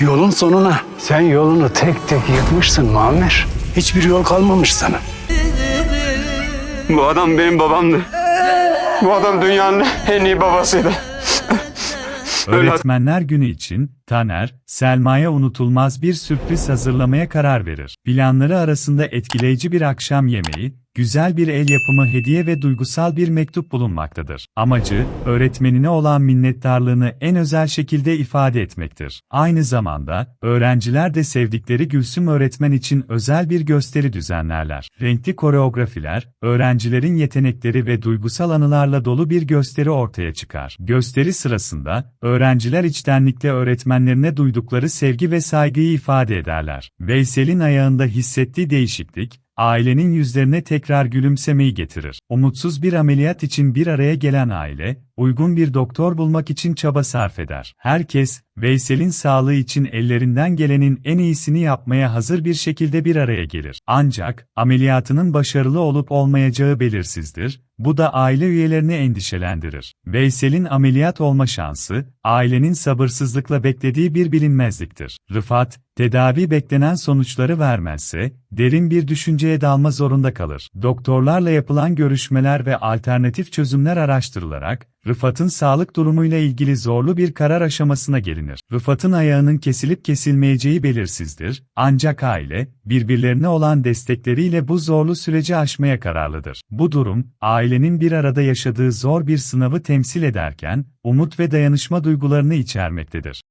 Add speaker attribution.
Speaker 1: Yolun sonuna. Sen yolunu tek tek yıkmışsın Muammer. Hiçbir yol kalmamış sana.
Speaker 2: Bu adam benim babamdı. Bu adam dünyanın en iyi babasıydı.
Speaker 3: Öğretmenler günü için Taner, Selma'ya unutulmaz bir sürpriz hazırlamaya karar verir. Planları arasında etkileyici bir akşam yemeği, güzel bir el yapımı hediye ve duygusal bir mektup bulunmaktadır. Amacı, öğretmenine olan minnettarlığını en özel şekilde ifade etmektir. Aynı zamanda, öğrenciler de sevdikleri Gülsüm öğretmen için özel bir gösteri düzenlerler. Renkli koreografiler, öğrencilerin yetenekleri ve duygusal anılarla dolu bir gösteri ortaya çıkar. Gösteri sırasında, öğrenciler içtenlikle öğretmenlerine duydukları sevgi ve saygıyı ifade ederler. Veysel'in ayağında hissettiği değişiklik, ailenin yüzlerine tekrar gülümsemeyi getirir. Umutsuz bir ameliyat için bir araya gelen aile, uygun bir doktor bulmak için çaba sarf eder. Herkes, Veysel'in sağlığı için ellerinden gelenin en iyisini yapmaya hazır bir şekilde bir araya gelir. Ancak, ameliyatının başarılı olup olmayacağı belirsizdir, bu da aile üyelerini endişelendirir. Veysel'in ameliyat olma şansı, ailenin sabırsızlıkla beklediği bir bilinmezliktir. Rıfat, tedavi beklenen sonuçları vermezse, derin bir düşünceye dalma zorunda kalır. Doktorlarla yapılan görüşmeler ve alternatif çözümler araştırılarak, Rıfat'ın sağlık durumuyla ilgili zorlu bir karar aşamasına gelinir. Rıfat'ın ayağının kesilip kesilmeyeceği belirsizdir, ancak aile, birbirlerine olan destekleriyle bu zorlu süreci aşmaya kararlıdır. Bu durum, ailenin bir arada yaşadığı zor bir sınavı temsil ederken, umut ve dayanışma duygularını içermektedir.